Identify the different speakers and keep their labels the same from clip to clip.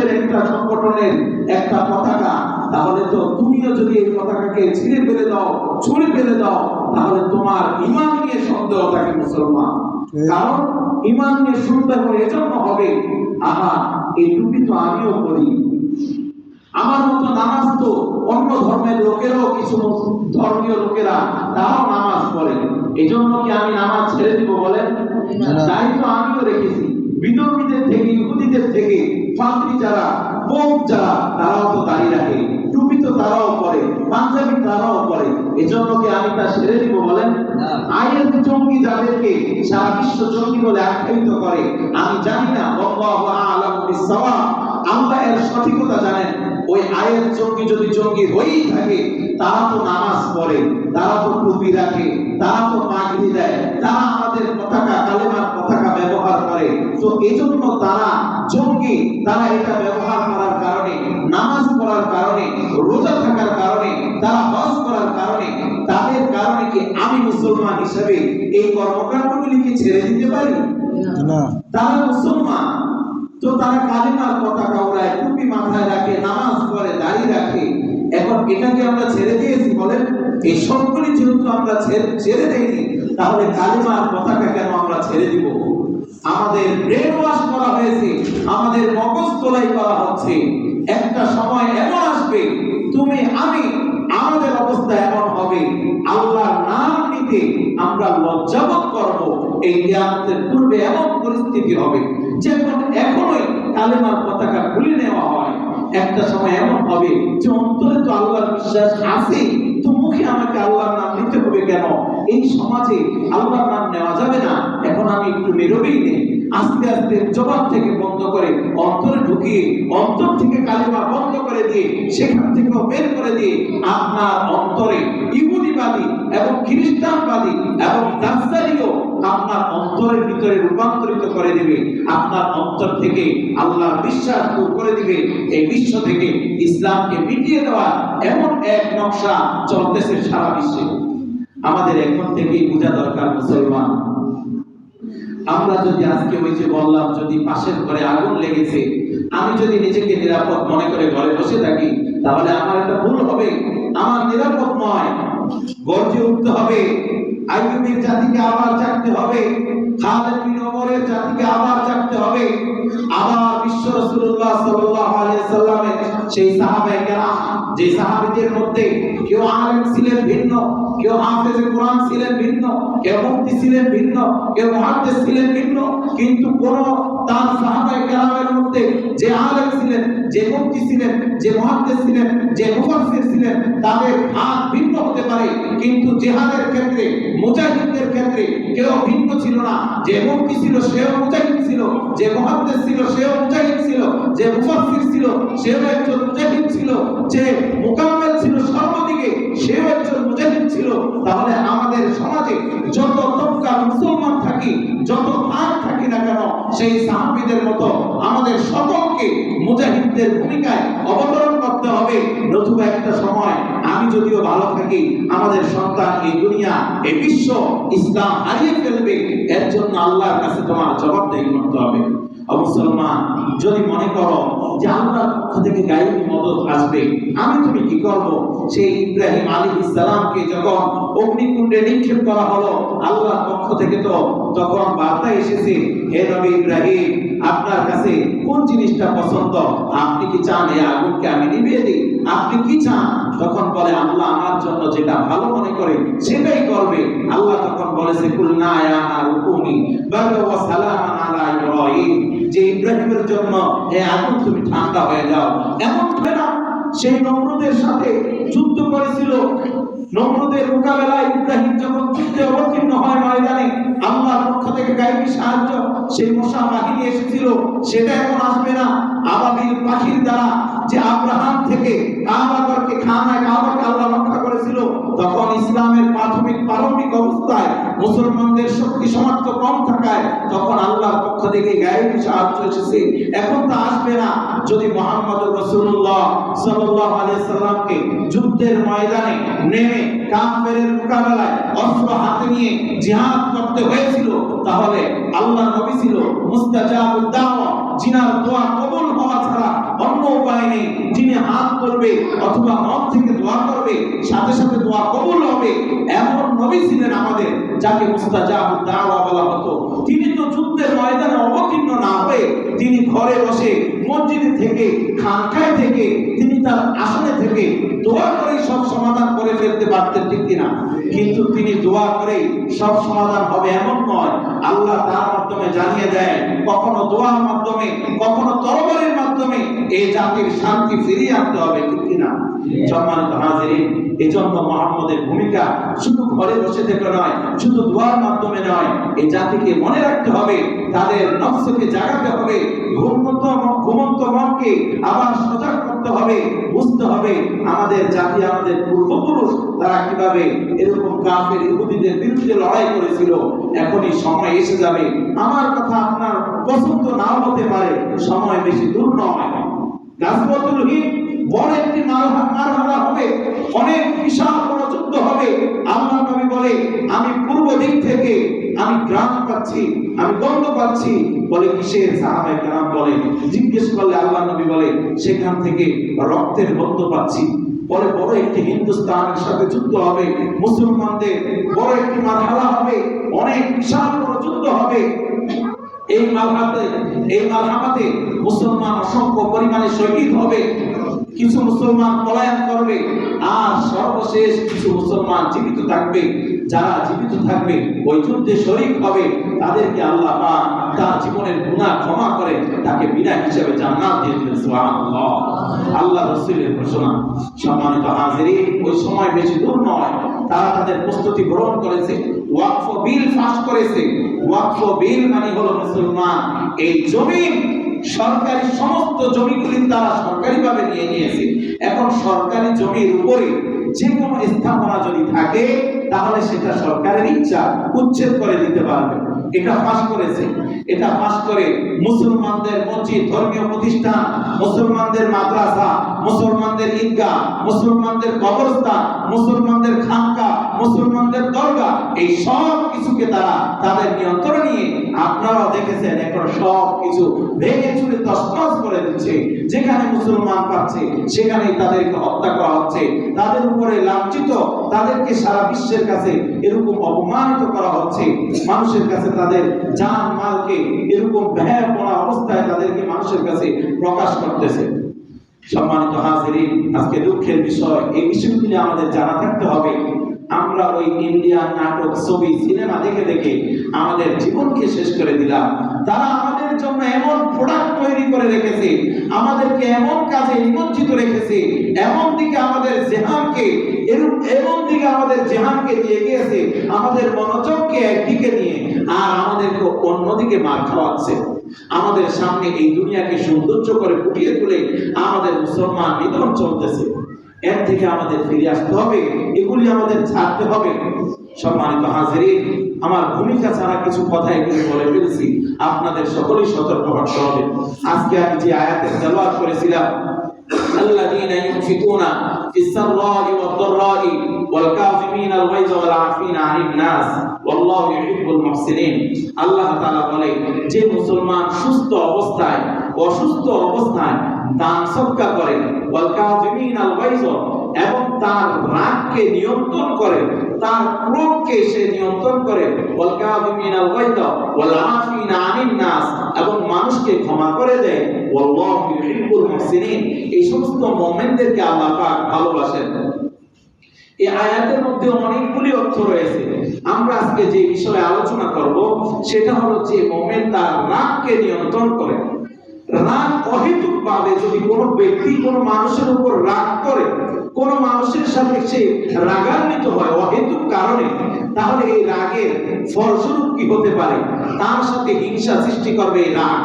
Speaker 1: টাইপের একটা সংগঠনের একটা পতাকা তাহলে তো তুমিও যদি এই পতাকাকে ছিঁড়ে ফেলে দাও ছুঁড়ে ফেলে দাও তাহলে তোমার ইমান নিয়ে সন্দেহ থাকে মুসলমান। কারণ ইমান নিয়ে সন্দেহ এজন্য হবে আহা এই টুপি তো আমিও করি। আমার মতো নামাজ তো অন্য ধর্মের লোকেরাও কিছু ধর্মীয় লোকেরা তারাও নামাজ পড়ে। এই জন্য কি আমি নামাজ ছেড়ে দিব বলেন?
Speaker 2: না।
Speaker 1: দায়িত্ব আমিও রেখেছি। বিধর্মীদের থেকে ইহুদিদের থেকে ফাঁসি যারা পোপ যারা তারাও তো দাঁড়িয়ে রাখে টুপি তো তারাও পরে পাঞ্জাবি তারাও পরে। এজন্য কি আমি তা সেরে দিব বলেন। আইএস জঙ্গি যাদেরকে সারা বিশ্ব জঙ্গি বলে আখ্যায়িত করে আমি জানি না আল্লাহু এর সঠিকতা জানেন জঙ্গি যদি জঙ্গি হয়েই থাকে তারা তো নামাজ পড়ে তারা তো টুপি রাখে তারা তো পাগড়ি দেয় তারা আমাদের পতাকা কালেমার পতাকা ব্যবহার করে। তো এজন্য তারা জঙ্গি তারা এটা ব্যবহার করার কারণে নামাজ পড়ার কারণে রোজা থাকার কারণে তারা হজ করার কারণে তাদের কারণে কি আমি মুসলমান হিসেবে এই কর্মকাণ্ডগুলিকে ছেড়ে দিতে পারি?
Speaker 2: না।
Speaker 1: তারা মুসলমান। তো তারা কালিমার পতাকা ওড়ায়, টুপি মাথায় রাখে, নামাজ পড়ে, দাড়ি রাখে। এখন এটাকে আমরা ছেড়ে দিয়েছি বলেন? এই সবগুলি যেহেতু আমরা ছেড়ে- দেইনি, তাহলে কালিমার পতাকা কেন আমরা ছেড়ে দিব? আমাদের ব্রেন ওয়াশ করা হয়েছে, আমাদের মগজ তোলাই করা হচ্ছে। একটা সময় এমন আসবে, তুমি, আমি, আমাদের অবস্থা এমন হবে। আল্লাহর নাম নিতে আমরা লজ্জাবোধ করব। এই কিয়ামতের পূর্বে এমন পরিস্থিতি হবে যেমন এখনোই কালেমার পতাকা খুলে নেওয়া হয়। একটা সময় এমন হবে যে অন্তরে তো আল্লাহর বিশ্বাস আছে, তো মুখে আমাকে আল্লাহর নাম নিতে হবে কেন? এই সমাজে আল্লাহর নাম নেওয়া যাবে না। এখন আমি একটু নীরবেই নেই আস্তে আস্তে জবাব থেকে বন্ধ করে, অন্তরে ঢুকিয়ে, অন্তর থেকে কালিমা বন্ধ করে দিয়ে, সেখান থেকেও বের করে দিয়ে আপনার অন্তরে ইহুদিবাদী এবং খ্রিস্টানবাদী এবং দাসদারিও আপনার অন্তরের ভিতরে রূপান্তরিত করে দিবে। আপনার অন্তর থেকে আল্লাহর বিশ্বাস দূর করে দিবে। এই বিশ্ব থেকে ইসলামকে মিটিয়ে দেওয়া এমন এক নকশা চলতেছে সারা বিশ্বে। আমাদের এখন থেকেই বোঝা দরকার মুসলমান। আমরা যদি আজকে ওই যে বললাম, যদি পাশের ঘরে আগুন লেগেছে, আমি যদি নিজেকে নিরাপদ মনে করে ঘরে বসে থাকি, তাহলে আমার একটা ভুল হবে। আমার নিরাপদ নয়। গর্জে উঠতে হবে। আইয়ুবের জাতিকে আবার জাগতে হবে, খালেদ বিন ওমরের জাতিকে আবার জাগতে হবে। আবার বিশ্ব রাসূলুল্লাহ সাল্লাল্লাহু আলাইহি সাল্লামের সেই সাহাবায়ে কেরাম, যে সাহাবীদের মধ্যে কেউ আলেম ছিলেন ভিন্ন, কেউ হাফেজে কোরআন ছিলেন ভিন্ন, কেউ মুফতি ছিলেন ভিন্ন, কেউ মুহাদ্দিস ছিলেন ভিন্ন, কিন্তু কোন তার সাহাবায়ে কেরামের মধ্যে যে আলেম ছিলেন, যে ছিলেন, যে মুহাদ্দিস ছিলেন, যে ছিলেন, তাদের ভিন্ন হতে পারে। কিন্তু জিহাদের ক্ষেত্রে, মুজাহিদদের ক্ষেত্রে কেউ ভিন্ন ছিল না। যে ছিল, সেও মুজাহিদ ছিল। যে মুহাদ্দিস ছিল, সেও মুজাহিদ ছিল। যে ছিল, সেও একজন মুজাহিদ ছিল। যে মুকাম্মেল ছিল সর্বদিকে, সেও একজন মুজাহিদ ছিল। তাহলে আমাদের সমাজে যত তবকা মুসলমান থাকি, যত ভাগ সেই সাহাবীদের মতো আমাদের সকলকে মুজাহিদদের ভূমিকায় অবতরণ করতে হবে। নতুবা একটা সময় আমি যদিও ভালো থাকি, আমাদের সন্তান এই দুনিয়া, এই বিশ্ব ইসলাম হারিয়ে ফেলবে, এর জন্য আল্লাহর কাছে তোমার জবাবদেহি করতে হবে। মুসলমান, যদি মনে করো যে আল্লাহর পক্ষ থেকে গায়েবী মদত আসবে, আমি তুমি কি করব? সেই ইব্রাহিম আলী ইসলামকে যখন অগ্নিকুণ্ডে নিক্ষেপ করা হলো, আল্লাহর পক্ষ থেকে তো তখন বার্তা এসেছে, হে নবী ইব্রাহিম, আপনার কাছে কোন জিনিসটা পছন্দ? আপনি কি চান এই আগুনকে আমি নিভিয়ে দিই? আপনি কি চান? তখন বলে, আল্লাহ আমার জন্য যেটা ভালো মনে করে, সেটাই করবে। আল্লাহ তখন বলেছে কুলনা ইয়া নারুকুনি বারকা ওয়া সালামান আলা ইব্রাহিম। যে ইব্রাহিমের জন্য এই আগুন তুমি ঠান্ডা হয়ে যাও। এমন হবে না সেই নমরুদের সাথে যুদ্ধ করেছিল। নমরুদের মোকাবেলায় ইব্রাহিম যখন যুদ্ধে অবতীর্ণ আল্লাহর পক্ষ থেকে গায়েবী সাহায্য। সেই মশা বাহিনী এসেছিল, সেটা এখন আসবে না। আবাবিল পাখির দ্বারা যে আব্রাহাম থেকে কাবাগরকে খানায় কাবাকে আল্লাহ রক্ষা করেছিল, তখন ইসলামের প্রাথমিক প্রারম্ভিক অবস্থায় মুসলমানদের শক্তি সামর্থ্য কম থাকায় তখন আল্লাহর পক্ষ থেকে গায়েবী সাহায্য এসেছে। এখন তা আসবে না। যদি মোহাম্মদ রসুল্লাহ সাল্লাল্লাহু আলাইহি সাল্লামকে যুদ্ধের ময়দানে নেমে কাফেরের মোকাবেলায় অস্ত্র হাতে নিয়ে জিহাদ করতে হয়েছিল, তাহলে আল্লাহ নবী ছিল মুস্তাজাবুদ দাওয়া, জিনার দোয়া কবুল হওয়া ছাড়া অন্য উপায় নেই। যিনি হাত করবে অথবা মন থেকে দোয়া করবে, সাথে সাথে দোয়া কবুল হবে, এমন নবী ছিলেন আমাদের, যাকে মুস্তাজাবু দাওয়া বলা হতো। তিনি তো যুদ্ধের ময়দানে অবতীর্ণ না হয়ে তিনি ঘরে বসে মসজিদে থেকে, খানকায় থেকে, তিনি তার আসনে থেকে দোয়া করে সব সমাধান করে ফেলতে পারতেন, ঠিক কিনা? কিন্তু তিনি দোয়া করে সব সমাধান হবে এমন নয়। আল্লাহ তার মাধ্যমে জানিয়ে দেয়, কখনো দোয়ার মাধ্যমে, কখনো তরবারের মাধ্যমে এই জাতির শান্তি ফিরিয়ে আনতে হবে ঠিক কিনা? সম্মানিত হাজিরিন, এই জন্য মোহাম্মদের ভূমিকা শুধু ঘরে বসে থেকে নয়, শুধু দোয়ার মাধ্যমে নয়, এই জাতিকে মনে রাখতে হবে, তাদের জাগাতে হবে, ঘুমন্ত ঘুমন্ত মনকে আবার সজাগ করতে হবে, বুঝতে হবে আমাদের জাতি আমাদের পূর্বপুরুষ তারা কীভাবে এরকম কাফের ইহুদিদের বিরুদ্ধে লড়াই করেছিল। এখনই সময় এসে যাবে। আমার কথা আপনার পছন্দ নাও হতে পারে, সময় বেশি দূর নয়। বড় একটি হবে, অনেক বিশাল বড় যুদ্ধ হবে। আল্লাহ নবী বলে, আমি পূর্ব দিক থেকে, আমি গ্রাম পাচ্ছি, আমি গন্ধ পাচ্ছি। বলে কিসের সাহাবায়ে কেরাম বলে জিজ্ঞেস করলে আল্লাহ নবী বলে, সেখান থেকে রক্তের গন্ধ পাচ্ছি। পরে বড় একটি হিন্দুস্তানের সাথে যুদ্ধ হবে, মুসলমানদের বড় একটি মারহালা হবে, অনেক বিশাল বড় যুদ্ধ হবে। এই মালহাতে এই মালহামাতে মুসলমান অসংখ্য পরিমাণে শহীদ হবে, কিছু মুসলমান পলায়ন করবে, আর সর্বশেষ কিছু মুসলমান জীবিত থাকবে। যারা জীবিত থাকবে, ওই যুদ্ধে শরীক হবে, তাদেরকে আল্লাহ পাক তার জীবনের গুণা ক্ষমা করে, তাকে বিনা হিসেবে জান্নাত দিয়ে দিলেন সুবহানাল্লাহ। আল্লাহ রাসূলের ঘোষণা। সম্মানিত হাজিরিন, ওই সময় বেশি দূর নয়, তারা তাদের প্রস্তুতি গ্রহণ করেছে। ওয়াকফ বিল পাস করেছে। ওয়াকফ বিল মানে হলো মুসলমান, এই জমি সরকারি সমস্ত জমিগুলি তারা সরকারিভাবে নিয়ে নিয়েছে। এখন সরকারি জমির উপরে যে কোনো স্থাপনা যদি থাকে, তাহলে সেটা সরকারের ইচ্ছা উচ্ছেদ করে দিতে পারবে। এটা পাশ করেছে। এটা পাশ করে মুসলমানদের মসজিদ, ধর্মীয় প্রতিষ্ঠান, মুসলমানদের মাদ্রাসা, মুসলমানদের ঈদগাহ, মুসলমানদের কবরস্থান, মুসলমানদের খানকা মুসলমানদের দরগা এই সব কিছুকে তারা তাদের নিয়ন্ত্রণে নিয়ে, আপনারাও দেখেছেন এখন সব কিছু ভেঙে চুরে তসনস করে দিচ্ছে। যেখানে মুসলমান পাচ্ছে, সেখানেই তাদেরকে হত্যা করা হচ্ছে। তাদের উপরে লাঞ্ছিত, তাদেরকে সারা বিশ্বের কাছে এরকম অপমানিত করা হচ্ছে। মানুষের কাছে তাদের জান, মালকে এরকম ব্যয় পড়া অবস্থায় তাদেরকে মানুষের কাছে প্রকাশ করতেছে। সম্মানিত হাজিরিন, আজকে দুঃখের বিষয়, এই বিষয়গুলি আমাদের জানা থাকতে হবে। আমরা ওই ইন্ডিয়ান নাটক, ছবি, সিনেমা দেখে দেখে আমাদের জীবনকে শেষ করে দিলাম। তারা আমাদের জন্য এমন প্রোডাক্ট তৈরি করে রেখেছে, আমাদেরকে এমন কাজে নিমজ্জিত রেখেছে, এমন দিকে আমাদের জেহানকে এমন দিকে আমাদের জেহানকে নিয়ে গিয়েছে আমাদের মনোযোগকে একদিকে নিয়ে আর আমাদেরকে অন্যদিকে মার খাওয়াচ্ছে। আমাদের সামনে এই দুনিয়াকে সৌন্দর্য করে ফুটিয়ে তুলে আমাদের মুসলমান নিধন চলতেছে। এর থেকে আমাদের ফিরে আসতে হবে এগুলি আমাদের ছাড়তে হবে সম্মানিত হাজিরিন আমার ভূমিকা ছাড়া কিছু কথা এগুলি বলে ফেলেছি আপনাদের সকলেই সতর্ক হতে হবে আজকে আমি যে আয়াতের তেলাওয়াত করেছিলাম الذين ينفقون في السراء والضراء والكاظمين الغيظ والعافين عن الناس والله يحب المحسنين আল্লাহ তাআলা বলে যে মুসলমান সুস্থ অবস্থায় অসুস্থ অবস্থায় দান সদকা করে। ওয়াল কাযিমিন আল গায়জ। এবং তার রাগকে নিয়ন্ত্রণ করে। তার ক্রোধকে সে নিয়ন্ত্রণ করে। ওয়াল কাযিমিন আল গায়জ। ওয়াল আনিন নাস। এবং মানুষকে ক্ষমা করে দেয়। ওয়াল্লাহু ইউহিব্বুল মুহসিনিন। এই সমস্ত মুমিনদেরকে আল্লাহ পাক ভালোবাসেন। এই আয়াতের মধ্যে অনেকগুলি অর্থ রয়েছে। আমরা আজকে যে বিষয়ে আলোচনা করব, সেটা হলো যে মোমেন তার রাগকে নিয়ন্ত্রণ করে। রাগ অহেতুক ভাবে যদি কোনো ব্যক্তি কোনো মানুষের উপর রাগ করে, কোনো মানুষের সাথে সে রাগান্বিত হয় অহেতুক কারণে, তাহলে এই রাগের ফলস্বরূপ কি হতে পারে? তার সাথে হিংসা সৃষ্টি করবে এই রাগ।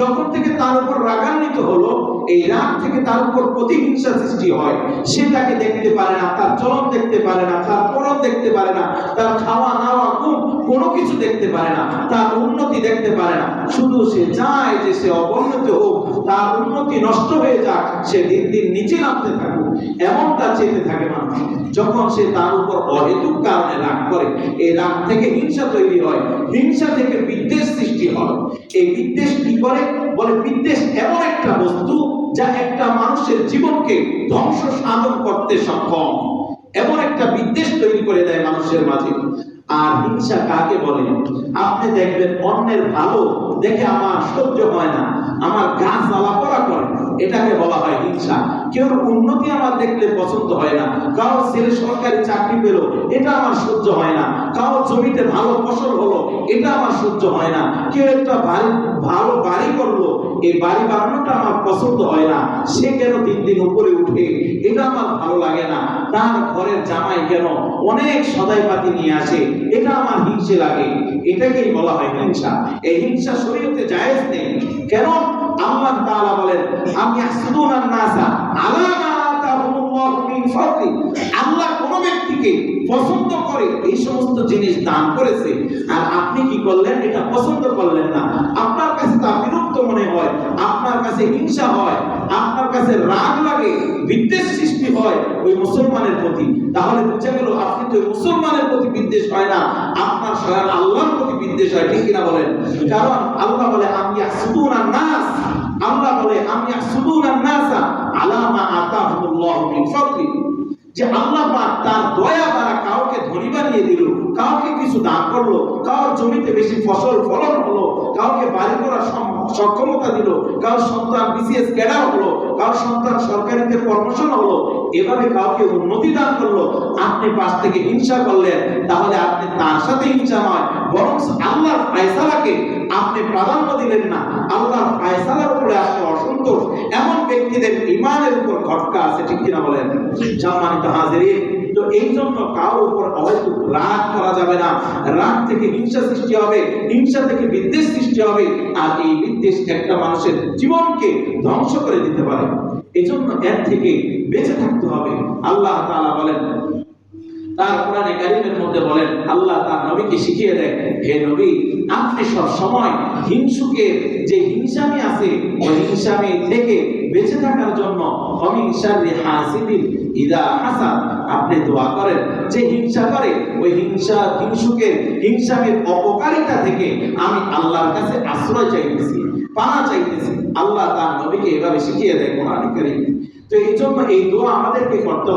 Speaker 1: যখন থেকে তার উপর রাগান্বিত হলো, এই রাগ থেকে তার উপর প্রতিহিংসা সৃষ্টি হয়। সে তাকে দেখতে পারে না, তার চলন দেখতে পারে না, তার পরন দেখতে পারে না, তার খাওয়া নাওয়া ঘুম কোনো কিছু দেখতে পারে না, তার উন্নতি দেখতে পারে না। শুধু সে চায় যে সে অবনতি হোক, তার উন্নতি নষ্ট হয়ে যাক, সে দিন দিন নিচে নামতে থাকুক। এমনটা চেতে থাকে মানুষ, যখন সে তার উপর অহেতুক কারণে রাগ করে, এই রাগ থেকে হিংসা তৈরি হয়, হিংসা থেকে বিদ্বেষ সৃষ্টি হয়। এই বিদ্বেষ কি করে? বলে বিদ্বেষ এমন একটা বস্তু যা একটা মানুষের জীবনকে ধ্বংস সাধন করতে সক্ষম। এমন একটা বিদ্বেষ তৈরি করে দেয় মানুষের মাঝে। আর হিংসা কাকে বলে? আপনি দেখবেন অন্যের ভালো দেখে আমার সহ্য হয় না, আমার গা জ্বালা পড়া করে এটাকে বলা হয় হিংসা। কেউ উন্নতি আমার দেখলে পছন্দ হয় না। কারও ছেলে সরকারি চাকরি পেল, এটা আমার সহ্য হয় না। কারও জমিতে ভালো ফসল হলো, এটা আমার সহ্য হয় না। কেউ একটা বাড়ি ভালো বাড়ি করল, এই বাড়ি বানানোটা আমার পছন্দ হয় না। সে কেন দিন দিন উপরে উঠে? এটা আমার ভালো লাগে না। তার ঘরের জামাই কেন অনেক সদাই পাতি নিয়ে আসে? এটা আমার হিংসে লাগে। এটাকেই বলা হয় হিংসা। এই হিংসা শরীয়তে জায়েজ নেই। কেন? আল্লাহ তাআলা বলেন, আমি আসদুনান নাসা আলা মা আল্লাহ কোন ব্যক্তিকে পছন্দ করে এই সমস্ত জিনিস দান করেছে। আর আপনি কি করলেন? এটা পছন্দ করলেন না। আপনার মনে হয়, আপনার কাছে হিংসা হয়, আপনার কাছে রাগ লাগে, বিদ্বেষ সৃষ্টি হয় ওই মুসলমানের প্রতি। তাহলে বুঝা গেল, আপনি তো মুসলমানের প্রতি বিদ্বেষ হয় না, আপনার স্বয়ং আল্লাহর প্রতি বিদ্বেষ হয়, ঠিক কিনা বলেন? কারণ আল্লাহ বলে, আমি আসুদুনা নাস আল্লাহ বলে, আমি আসুদুনা নাসা আলামা আতাহুল্লাহ মিন ফাদলি যে আল্লাহ পাক তার দয়া দ্বারা কাউকে ধনী বানিয়ে দিল, কাউকে কিছু দান করল, কারোর জমিতে বেশি ফসল, ফলন হলো, কাউকে বাড়ি করার সক্ষমতা দিল, কারোর সন্তান বিশেষ ক্যাডার হলো কারোর সন্তান সরকারিতে প্রমোশন হলো, এভাবে কাউকে উন্নতি দান করল, আপনি পাশ থেকে হিংসা করলেন, তাহলে আপনি তার সাথে হিংসা নয়, বরং আল্লাহর ফায়সালাকে আপনি প্রাধান্য দিলেন না। আল্লাহর ফায়সালার উপরে আপনি অসন্তোষ। এমন ব্যক্তিদের ইমানের উপর খটকা আছে, ঠিক কিনা বলেন? সম্মানিত হাজিরিন, তো এই জন্য কারোর উপর হয়তো রাগ করা যাবে না। রাগ থেকে হিংসা সৃষ্টি হবে, হিংসা থেকে বিদ্বেষ সৃষ্টি হবে, আর এই বিদ্বেষ একটা মানুষের জীবনকে ধ্বংস করে দিতে পারে। এই জন্য এর থেকে বেঁচে থাকতে হবে। আল্লাহ তাআলা বলেন, তার কোরআনে কারিমের মধ্যে বলেন, আল্লাহ তার নবীকে শিখিয়ে দেয় হে নবী, আপনি সব সময় হিংসুকে যে হিংসামি আছে, ওই হিংসামি থেকে বেঁচে থাকার জন্য অহিংসারি হাসিদিন ইদা হাসান, আপনি দোয়া করেন। যে হিংসা করে, ওই হিংসা, হিংসুকে, হিংসামির অপকারিতা থেকে আমি আল্লাহর কাছে আশ্রয় চাইতেছি, পানা চাইতেছি। আল্লাহ তার নবীকে এভাবে শিখিয়ে দেয় কোরআন করিম তো এই জন্য এই দোয়া আমাদেরকে করতে।